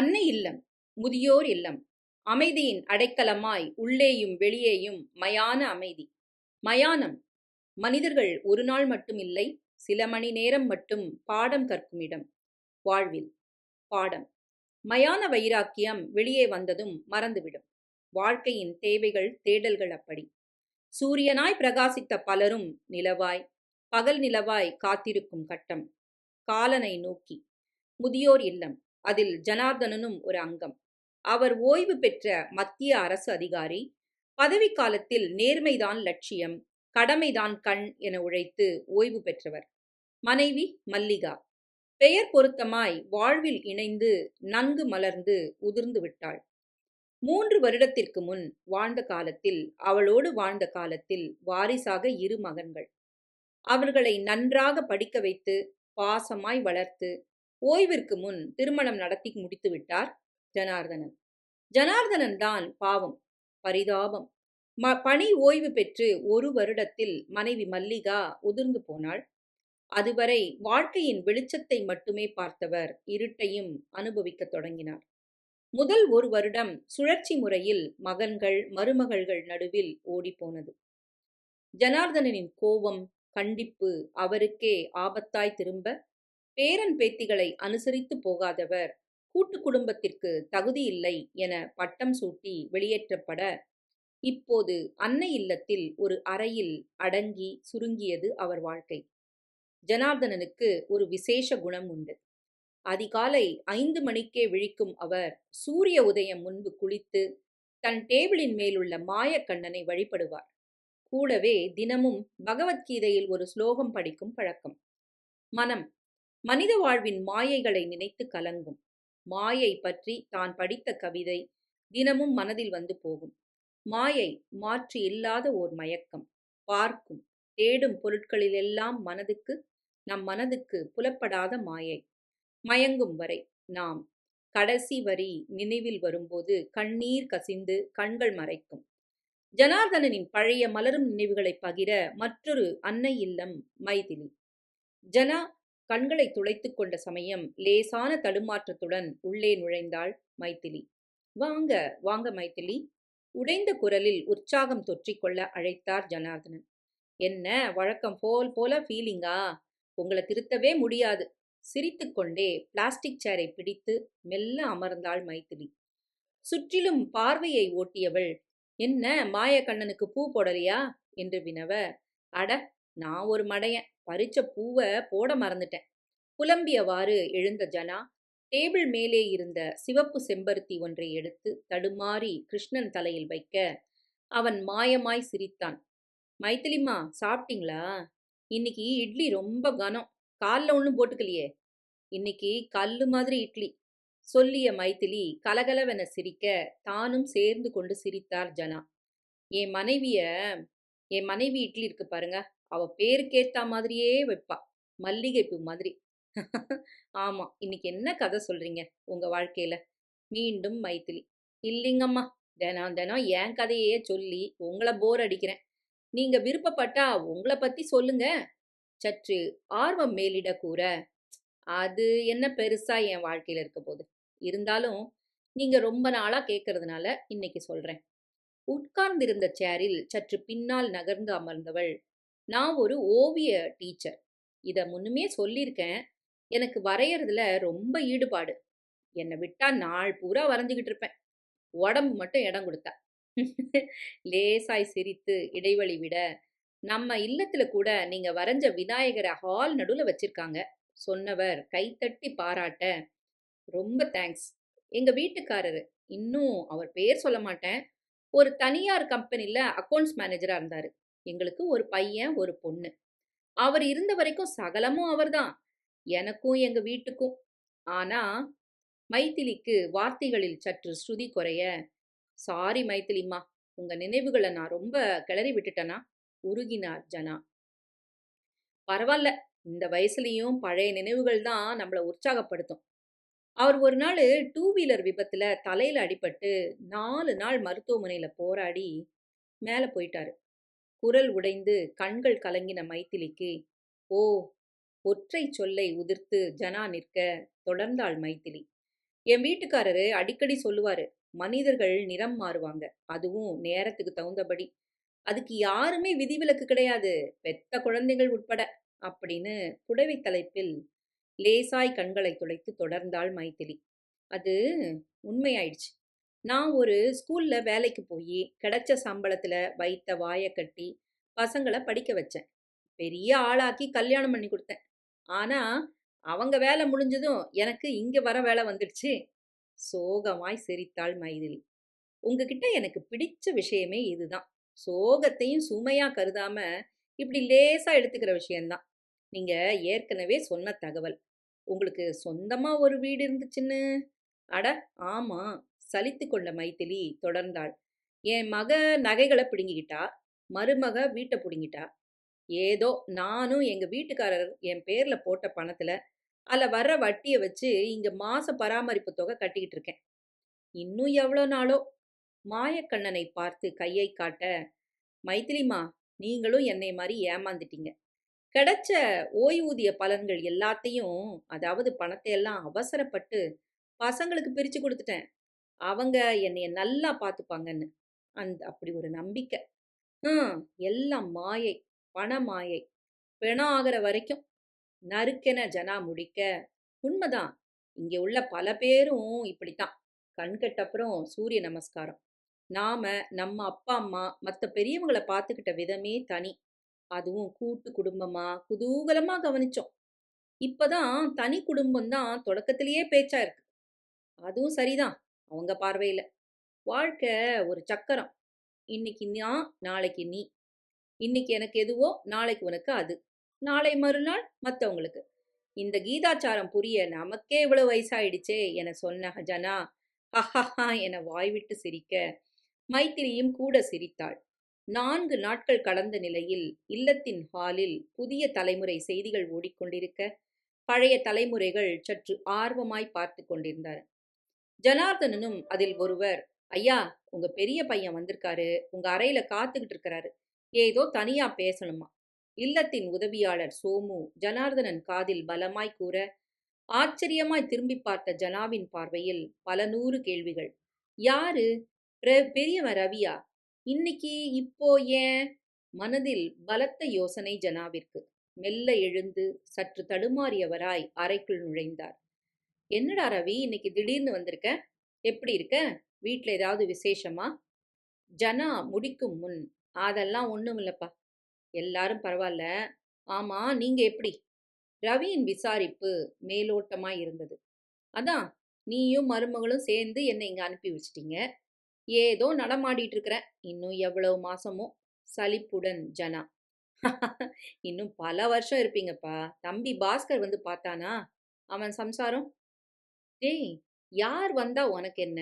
அன்னை இல்லம் முதியோர் இல்லம். அமைதியின் அடைக்கலமாய் உள்ளேயும் வெளியேயும் மயான அமைதி. மயானம் மனிதர்கள் ஒரு நாள் மட்டும் இல்லை சில மணி நேரம் மட்டும் பாடம் கற்கும் இடம். வாழ்வில் பாடம். மயான வைராக்கியம் வெளியே வந்ததும் மறந்துவிடும். வாழ்க்கையின் தேவைகள் தேடல்கள் அப்படி. சூரியனாய் பிரகாசித்த பலரும் நிலவாய் பகல் நிலவாய் காத்திருக்கும் கட்டம். காலனை நோக்கி. முதியோர் இல்லம் அதில் ஜனார்தனனும் ஒரு அங்கம். அவர் ஓய்வு பெற்ற மத்திய அரசு அதிகாரி. பதவி காலத்தில் நேர்மைதான் லட்சியம் கடமைதான் கண் என உழைத்து ஓய்வு பெற்றவர். மனைவி மல்லிகா. பெயர் பொருத்தமாய் வாழ்வில் இணைந்து நன்கு மலர்ந்து உதிர்ந்து விட்டாள். மூன்று வருடத்திற்கு முன் வாழ்ந்த காலத்தில் அவளோடு வாழ்ந்த காலத்தில் வாரிசாக இரு மகன்கள். அவர்களை நன்றாக படிக்க வைத்து பாசமாய் வளர்த்து ஓய்விற்கு முன் திருமணம் நடத்தி முடித்து விட்டார் ஜனார்தனன். ஜனார்தனன் தான் பாவம் பரிதாபம். ம பணி ஓய்வு பெற்று ஒரு வருடத்தில் மனைவி மல்லிகா உதிர்ந்து போனாள். அதுவரை வாழ்க்கையின் வெளிச்சத்தை மட்டுமே பார்த்தவர் இருட்டையும் அனுபவிக்கத் தொடங்கினார். முதல் ஒரு வருடம் சுழற்சி முறையில் மகன்கள் மருமகள்கள் நடுவில் ஓடிப்போனது ஜனார்தனனின் கோபம் கண்டிப்பு அவருக்கே ஆபத்தாய் திரும்ப பேரன் பேத்திகளை அனுசரித்து போகாதவர். கூட்டு குடும்பத்திற்கு தகுதியில்லை என பட்டம் சூட்டி வெளியேற்றப்பட இப்போது அன்னை இல்லத்தில் ஒரு அறையில் அடங்கி சுருங்கியது அவர் வாழ்க்கை. ஜனார்தனனுக்கு ஒரு விசேஷ குணம் உண்டு. அதிகாலை ஐந்து மணிக்கே விழிக்கும் அவர் சூரிய உதயம் முன்பு குளித்து தன் டேபிளின் மேலுள்ள மாயக்கண்ணனை வழிபடுவார். கூடவே தினமும் பகவத்கீதையில் ஒரு ஸ்லோகம் படிக்கும் பழக்கம். மனம் மனித வாழ்வின் மாயைகளை நினைத்து கலங்கும். மாயை பற்றி தான் படித்த கவிதை தினமும் மனதில் வந்து போகும். மாயை மாற்று இல்லாத ஓர் மயக்கம். பார்க்கும் தேடும் பொருட்களிலெல்லாம் மனதுக்கு நம் மனதுக்கு புலப்படாத மாயை. மயங்கும் வரை நாம் கடைசி வரி நினைவில் வரும்போது கண்ணீர் கசிந்து கண்கள் மறைக்கும். ஜனார்தனனின் பழைய மலரும் நினைவுகளை பகிர மற்றொரு அன்னை இல்லம் மைதிலி. ஜனா கண்களை துளைத்துக் கொண்ட சமயம் லேசான தடுமாற்றத்துடன் உள்ளே நுழைந்தாள் மைத்திலி. வாங்க வாங்க மைத்திலி. உடைந்த குரலில் உற்சாகம் தொற்றிக்கொள்ள அழைத்தார் ஜனார்தனன். என்ன வழக்கம் போல் போல ஃபீலிங்கா உங்களை திருத்தவே முடியாது. சிரித்துக்கொண்டே பிளாஸ்டிக் சேரை பிடித்து மெல்ல அமர்ந்தாள் மைத்திலி. சுற்றிலும் பார்வையை ஓட்டியவள் என்ன மாயக்கண்ணனுக்கு பூ போடலையா? என்று வினவ அட நான் ஒரு மடையன். பறிச்ச பூவை போட மறந்துட்டேன். புலம்பியவாறு எழுந்த ஜனா டேபிள் மேலே இருந்த சிவப்பு செம்பருத்தி ஒன்றை எடுத்து தடுமாறி கிருஷ்ணன் தலையில் வைக்க அவன் மாயமாய் சிரித்தான். மைத்திலிமா சாப்பிட்டீங்களா? இன்னைக்கு இட்லி ரொம்ப கனம். காலில் ஒன்றும் போட்டுக்கலையே. இன்னைக்கு கல்லு மாதிரி இட்லி. சொல்லிய மைத்திலி கலகலவென சிரிக்க தானும் சேர்ந்து கொண்டு சிரித்தார் ஜனா என் மனைவிய என் மனைவி இட்லி இருக்கு பாருங்க. அவ பேருக்கேத்தா மாதிரியே வைப்பா. மல்லிகைப்பூ மாதிரி. ஆமா. இன்னைக்கு என்ன கதை சொல்றீங்க உங்க வாழ்க்கையில? மீண்டும் மைத்திலி. இல்லைங்கம்மா. தினம் தினம் என் கதையே சொல்லி உங்களை போர் அடிக்கிறேன். நீங்க விருப்பப்பட்டா உங்களை பத்தி சொல்லுங்க. சற்று ஆர்வம் மேலிட கூற அது என்ன பெருசா என் வாழ்க்கையில இருக்க போகுது? இருந்தாலும் நீங்க ரொம்ப நாளா கேட்கறதுனால இன்னைக்கு சொல்றேன். உட்கார்ந்திருந்த சேரில் சற்று பின்னால் நகர்ந்து அமர்ந்தவள் நான் ஒரு ஓவிய டீச்சர். இதை முன்னுமே சொல்லியிருக்கேன். எனக்கு வரையறதுல ரொம்ப ஈடுபாடு. என்னை விட்டா நாள் பூரா வரைஞ்சிக்கிட்டு இருப்பேன். உடம்பு மட்டும் இடம் கொடுத்தா. லேசாய் சிரித்து இடைவெளி விட நம்ம இல்லத்துல கூட நீங்க வரைஞ்ச விநாயகரை ஹால் நடுவில் வச்சிருக்காங்க. சொன்னவர் கைத்தட்டி பாராட்ட ரொம்ப தேங்க்ஸ். எங்க வீட்டுக்காரரு இன்னும் அவர் பேர் சொல்ல மாட்டேன். ஒரு தனியார் கம்பெனில அக்கௌண்ட்ஸ் மேனேஜரா இருந்தாரு. எங்களுக்கு ஒரு பையன் ஒரு பொண்ணு. அவர் இருந்த வரைக்கும் சகலமும் அவர்தான். எனக்கும் எங்க வீட்டுக்கும். ஆனா மைத்திலிக்கு வார்த்தைகளில் சற்று ஸ்ருதி குறைய சாரி மைத்திலிம்மா உங்க நினைவுகளை நான் ரொம்ப கிளறி விட்டுட்டேனா? உருகினார் ஜனா. பரவாயில்ல இந்த வயசுலயும் பழைய நினைவுகள் தான் நம்மளை உற்சாகப்படுத்தும். அவர் ஒரு நாள் டூ வீலர் விபத்துல தலையில அடிபட்டு நாலு நாள் மருத்துவமனையில போராடி மேல போயிட்டாரு. குரல் உடைந்து கண்கள் கலங்கின மைத்திலிக்கு ஓ ஒற்றை சொல்லை உதிர்த்து ஜனா நிற்க தொடர்ந்தாள் மைத்திலி. என் வீட்டுக்காரரு அடிக்கடி சொல்லுவாரு மனிதர்கள் நிறம் மாறுவாங்க அதுவும் நேரத்துக்கு தகுந்தபடி. அதுக்கு யாருமே விதிவிலக்கு கிடையாது பெத்த குழந்தைகள் உட்பட அப்படின்னு புடவை தலைப்பில் லேசாய் கண்களை துளைத்து தொடர்ந்தாள் மைத்திலி. அது உண்மையாயிடுச்சு. நான் ஒரு ஸ்கூல்ல வேலைக்கு போய் கிடைச்ச சம்பளத்துல வைத்த வாயை கட்டி பசங்களை படிக்க வச்சேன். பெரிய ஆளாக்கி கல்யாணம் பண்ணி கொடுத்தேன். ஆனா அவங்க வேலை முடிஞ்சதும் எனக்கு இங்க வர வேலை வந்துடுச்சு. சோகமாய் சிரித்தாள் மைதிலி. உங்ககிட்ட எனக்கு பிடிச்ச விஷயமே இதுதான். சோகத்தையும் சுமையா கருதாம இப்படி லேசா எடுத்துக்கிற விஷயம்தான். நீங்க ஏற்கனவே சொன்ன தகவல். உங்களுக்கு சொந்தமா ஒரு வீடு இருந்துச்சுன்னு? அட ஆமா. சலித்து கொண்ட மைத்திலி தொடர்ந்தாள். என் மக நகைகளை பிடுங்கிக்கிட்டா? மருமக வீட்டை பிடுங்கிட்டா? ஏதோ நானும் எங்க வீட்டுக்காரர் என் பேர்ல போட்ட பணத்துல அதில் வர்ற வட்டியை வச்சு இங்க மாச பராமரிப்பு தொகை கட்டிக்கிட்டு இருக்கேன். இன்னும் எவ்வளோ நாளோ? மாயக்கண்ணனை பார்த்து கையை காட்ட மைத்திலிமா நீங்களும் என்னை மாதிரி ஏமாந்துட்டீங்க. கிடைச்ச ஓய்வூதிய பலன்கள் எல்லாத்தையும் அதாவது பணத்தை எல்லாம் அவசரப்பட்டு பசங்களுக்கு பிரித்து கொடுத்துட்டேன். அவங்க என்னைய நல்லா பார்த்துப்பாங்கன்னு. அந்த அப்படி ஒரு நம்பிக்கை. எல்லாம் மாயை பண மாயை. பிணம் ஆகிற வரைக்கும் நறுக்கென ஜனா முடிக்க. உண்மைதான். இங்கே உள்ள பல பேரும் இப்படித்தான். கண்கட்டப்புறம் சூரிய நமஸ்காரம். நாம நம்ம அப்பா அம்மா மற்ற பெரியவங்களை பார்த்துக்கிட்ட விதமே தனி. அதுவும் கூட்டு குடும்பமா? குதூகலமா கவனிச்சோம். இப்பதான் தனி குடும்பம் தான் தொடக்கத்திலேயே பேச்சா இருக்கு. அதுவும் சரிதான். அவங்க பார்வையில் வாழ்க்கை ஒரு சக்கரம். இன்னைக்கு நான் நாளைக்கு நீ. இன்னைக்கு எனக்கு எதுவோ நாளைக்கு உனக்கு அது. நாளை மறுநாள் மற்றவங்களுக்கு இந்த கீதாச்சாரம் புரிய நமக்கே இவ்வளவு வயசாயிடுச்சே என சொன்ன ஹஜனா ஹஹஹா என வாய்விட்டு சிரிக்க மைத்திரியும் கூட சிரித்தாள். நான்கு நாட்கள் கடந்த நிலையில் இல்லத்தின் ஹாலில் புதிய தலைமுறை செய்திகள் ஓடிக்கொண்டிருக்க பழைய தலைமுறைகள் சற்று ஆர்வமாய் பார்த்து கொண்டிருந்தார் ஜனார்தனனும் அதில் ஒருவர் ஐயா உங்க பெரிய பையன் வந்திருக்காரு. உங்க அறையில காத்துக்கிட்டு இருக்கிறாரு. ஏதோ தனியா பேசணுமா? இல்லத்தின் உதவியாளர் சோமு ஜனார்தனன் காதில் பலமாய் கூற ஆச்சரியமாய் திரும்பி பார்த்த ஜனாவின் பார்வையில் பல நூறு கேள்விகள். யாரு? பெரியவன் ரவியா. இன்னைக்கு இப்போ ஏன்? மனதில் பலத்த யோசனை ஜனாவிற்கு. மெல்ல எழுந்து சற்று தடுமாறியவராய் அறைக்குள் நுழைந்தார். என்னடா ரவி இன்னைக்கு திடீர்னு வந்திருக்க? எப்படி இருக்க? வீட்டில் ஏதாவது விசேஷமா? ஜனா முடிக்கும் முன். அதெல்லாம் ஒன்றும் இல்லைப்பா. எல்லாரும் பரவாயில்ல ஆமாம் நீங்கள் எப்படி? ரவியின் விசாரிப்பு மேலோட்டமாக இருந்தது. அதான் நீயும் மருமகளும் சேர்ந்து என்னை இங்கே அனுப்பி வச்சிட்டீங்க. ஏதோ நடமாடிட்டு இருக்கிறேன் இன்னும் எவ்வளவு மாசமோ? சலிப்புடன் ஜனா. இன்னும் பல வருஷம் இருப்பீங்கப்பா. தம்பி பாஸ்கர் வந்து பார்த்தானா? அவன் சம்சாரம்? டேய் யார் வந்தா உனக்கு என்ன?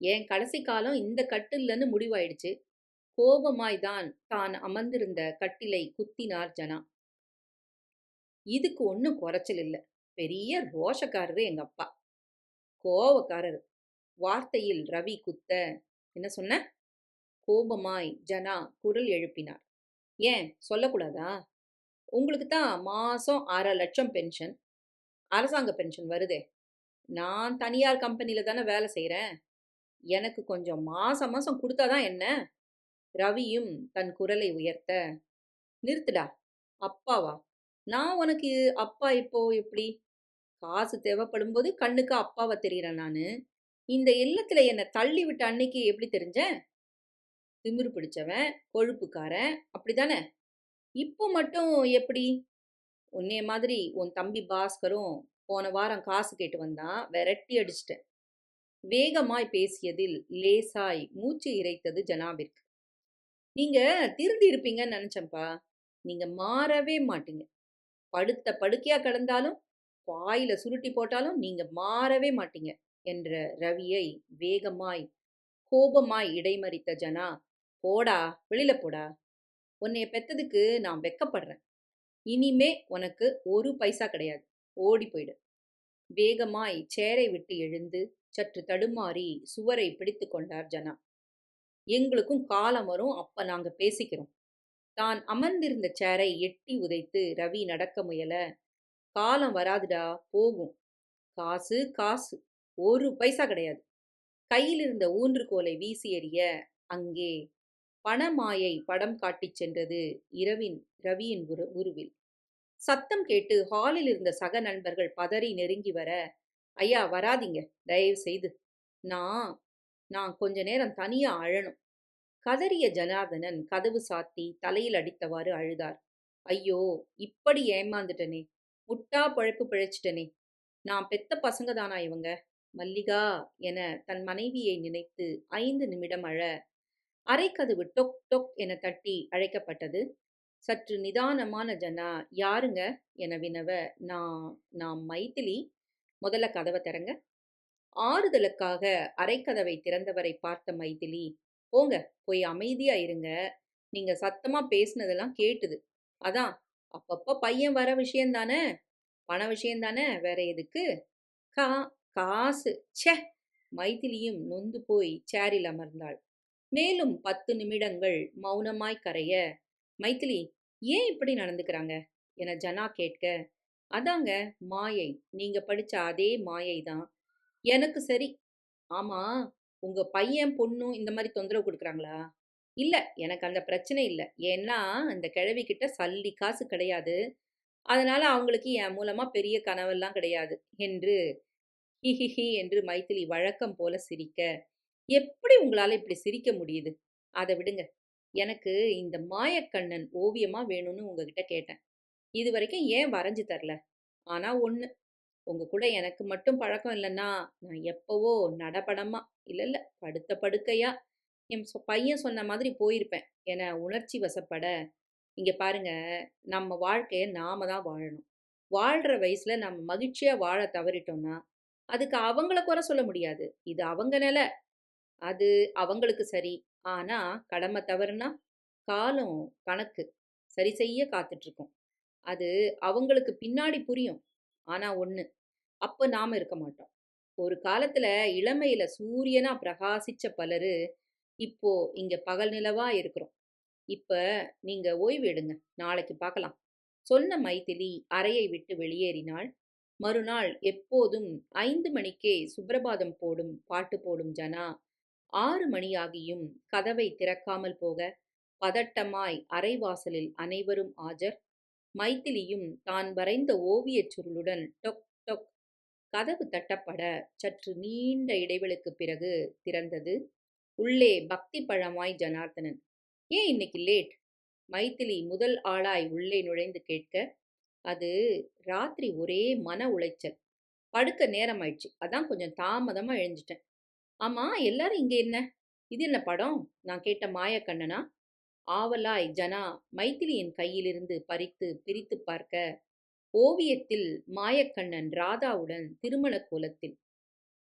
என் கடைசி காலம் இந்த கட்டில்லன்னு முடிவாயிடுச்சு. கோபமாய்தான் தான் அமர்ந்திருந்த கட்டிலை குத்தினார் ஜனா. இதுக்கு ஒன்றும் குறைச்சல் இல்லை. பெரிய ரோஷக்காரரு எங்க அப்பா. கோவக்காரர். வார்த்தையில் ரவி குத்த என்ன சொன்ன? கோபமாய் ஜனா குரல் எழுப்பினார். ஏன் சொல்லக்கூடாதா? உங்களுக்கு தான் மாசம் அரை லட்சம் பென்ஷன். அரசாங்க பென்ஷன் வருதே. நான் தனியார் கம்பெனியில் தானே வேலை செய்கிறேன் எனக்கு கொஞ்சம் மாதம் மாதம் கொடுத்தாதான் என்ன? ரவியும் தன் குரலை உயர்த்த நிறுத்துடா அப்பாவா? நான் உனக்கு அப்பா இப்போ எப்படி? காசு தேவைப்படும் போது கண்ணுக்கு அப்பாவை தெரிகிறேன் நான். இந்த இல்லத்தில் என்னை தள்ளி விட்ட அன்னைக்கு எப்படி தெரிஞ்சேன் திமிரு பிடிச்சவன் கொழுப்புக்காரன் அப்படிதானே இப்போ மட்டும் எப்படி? உன்னைய மாதிரி உன் தம்பி பாஸ்கரும் போன வாரம் காசு கேட்டு வந்தான் விரட்டி அடிச்சிட்டேன். வேகமாய் பேசியதில் லேசாய் மூச்சு இறைத்தது ஜனாவிற்கு நீங்க திருந்தி இருப்பீங்கன்னு நினைச்சேன்ப்பா. நீங்க மாறவே மாட்டீங்க. படுத்த படுக்கையா கிடந்தாலும் வாயில சுருட்டி போட்டாலும் நீங்க மாறவே மாட்டீங்க என்ற ரவியை வேகமாய் கோபமாய் இடைமறித்த ஜனா போடா வெளியில போடா. உன்னைய பெத்ததுக்கு நான் வெக்கப்படுறேன். இனிமே உனக்கு ஒரு பைசா கிடையாது. ஓடி போயிடு வேகமாய் சேரை விட்டு எழுந்து சற்று தடுமாறி சுவரை பிடித்து கொண்டார் ஜனா. எங்களுக்கும் காலம் வரும் அப்ப நாங்க பேசிக்கிறோம். தான் அமர்ந்திருந்த சேரை எட்டி உதைத்து ரவி நடக்க முயல காலம் வராதுடா போகும். காசு காசு ஒரு பைசா கிடையாது. கையில் இருந்த ஊன்றுகோலை வீசி எறிய அங்கே பணமாயை படம் காட்டிச் சென்றது இரவின் ரவியின் உரு உருவில். சத்தம் கேட்டு ஹாலில் இருந்த சக நண்பர்கள் பதறி நெருங்கி வர ஐயா வராதீங்க. தயவு செய்து. நான் நான் கொஞ்ச நேரம் தனியா அழணும். கதறிய ஜனார்தனன் கதவு சாத்தி தலையில் அடித்தவாறு அழுதார். ஐயோ இப்படி ஏமாந்துட்டனே. முட்டா பழப்பு பிழைச்சிட்டனே. நான் பெத்த பசங்க தானா இவங்க? மல்லிகா என தன் மனைவியை நினைத்து ஐந்து நிமிடம் அழ அரைக்கதவு டொக் டொக் என தட்டி அழைக்கப்பட்டது சற்று நிதானமான ஜனா யாருங்க? என வினவ நான் நான் மைதிலி. முதல்ல கதவை திறங்க. ஆறுதலுக்காக அரைக்கதவை திறந்தவரை பார்த்த மைதிலி போங்க போய் அமைதியா இருங்க. நீங்க சத்தமா பேசுனதெல்லாம் கேட்டுது. அதான் அப்பப்ப பையன் வர விஷயம்தானே பண விஷயம்தானே வேற எதுக்கு? கா காசு. ச்சே! மைதிலியும் நொந்து போய் சேரில் அமர்ந்தாள். மேலும் பத்து நிமிடங்கள் மௌனமாய் கரைய மைதிலி ஏன் இப்படி நடந்துக்கிறாங்க? என ஜனா கேட்க அதாங்க மாயை. நீங்க படிச்ச அதே மாயை தான். எனக்கு சரி. ஆமா உங்க பையன் பொண்ணும் இந்த மாதிரி தொந்தரவு கொடுக்குறாங்களா? இல்ல எனக்கு அந்த பிரச்சனை இல்லை. ஏன்னா அந்த கிழவி கிட்ட சல்லி காசு கிடையாது. அதனால அவங்களுக்கு என் மூலமா பெரிய கனவெல்லாம் கிடையாது. என்று ஹிஹிஹி என்று மைத்திலி வழக்கம் போல சிரிக்க எப்படி உங்களால இப்படி சிரிக்க முடியுது? அதை விடுங்க. எனக்கு இந்த மாயக்கண்ணன் ஓவியமா வேணும்னு உங்ககிட்ட கேட்டேன். இது வரைக்கும் ஏன் வரைஞ்சு தரல? ஆனா ஒண்ணு உங்க கூட எனக்கு மட்டும் பழக்கம் இல்லைன்னா நான் எப்பவோ நடபடமா இல்ல இல்ல படுத்த படுக்கையா என் பையன் சொன்ன மாதிரி போயிருப்பேன். என உணர்ச்சி வசப்பட இங்க பாருங்க நம்ம வாழ்க்கைய நாம தான் வாழணும். வாழ்ற வயசுல நம்ம மகிழ்ச்சியா வாழ தவறிட்டோம்னா அதுக்கு அவங்கள குறை சொல்ல முடியாது. இது அவங்க நிலை. அது அவங்களுக்கு சரி ஆனா கடமை தவறுனா காலம் கணக்கு சரி செய்ய காத்துட்டு இருக்கும் அது அவங்களுக்கு பின்னாடி புரியும். ஆனா ஒண்ணு அப்ப நாம இருக்க மாட்டோம். ஒரு காலத்துல இளமையில சூரியனா பிரகாசிச்ச பலரு இப்போ இங்க பகல் நிலவா இருக்கிறோம். இப்ப நீங்க ஓய்வு எடுங்க நாளைக்கு பார்க்கலாம் சொன்ன மைதிலி அறையை விட்டு வெளியேறினாள். மறுநாள் எப்போதும் ஐந்து மணிக்கே சுப்பிரபாதம் போடும் பாட்டு போடும் ஜனா ஆறு மணியாகியும் கதவை திறக்காமல் போக பதட்டமாய் அரைவாசலில் அனைவரும் ஆஜர். மைத்திலியும் தான் வரைந்த ஓவியச் சுருளுடன் டொக் டொக் கதவு தட்டப்பட சற்று நீண்ட இடைவெளிக்கு பிறகு திறந்தது. உள்ளே பக்தி பழமாய் ஜனார்த்தனன். ஏன் இன்னைக்கு லேட்? மைதிலி முதல் ஆளாய் உள்ளே நுழைந்து கேட்க அது ராத்திரி ஒரே மன உளைச்சல். படுக்க நேரமாயிடுச்சு. அதான் கொஞ்சம் தாமதமா எழுந்துட்டேன். ஆமா எல்லாரும் இங்க என்ன? இது என்ன படம்? நான் கேட்ட மாயக்கண்ணனா? ஆவலாய் ஜனா மைத்திலியின் கையிலிருந்து பறித்து பிரித்து பார்க்க ஓவியத்தில் மாயக்கண்ணன் ராதாவுடன் திருமண கோலத்தில்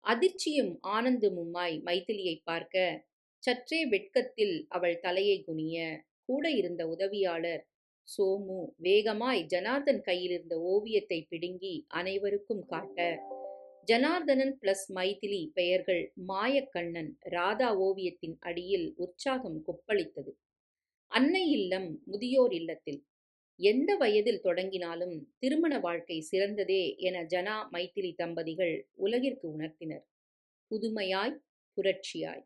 அதிர்ச்சியும் ஆனந்தமுமாய் மைத்திலியை பார்க்க சற்றே வெட்கத்தில் அவள் தலையை குனிய கூட இருந்த உதவியாளர் சோமு வேகமாய் ஜனார்தன் கையிலிருந்த ஓவியத்தை பிடுங்கி அனைவருக்கும் காட்ட ஜனார்தனன் பிளஸ் மைதிலி பெயர்கள் மாயக்கண்ணன் ராதா ஓவியத்தின் அடியில் உற்சாகம் கொப்பளித்தது. அன்னை இல்லம் முதியோர் இல்லத்தில். எந்த வயதில் தொடங்கினாலும் திருமண வாழ்க்கை சிறந்ததே என ஜனா மைத்திலி தம்பதிகள் உலகிற்கு உணர்த்தினர். புதுமையாய் புரட்சியாய்.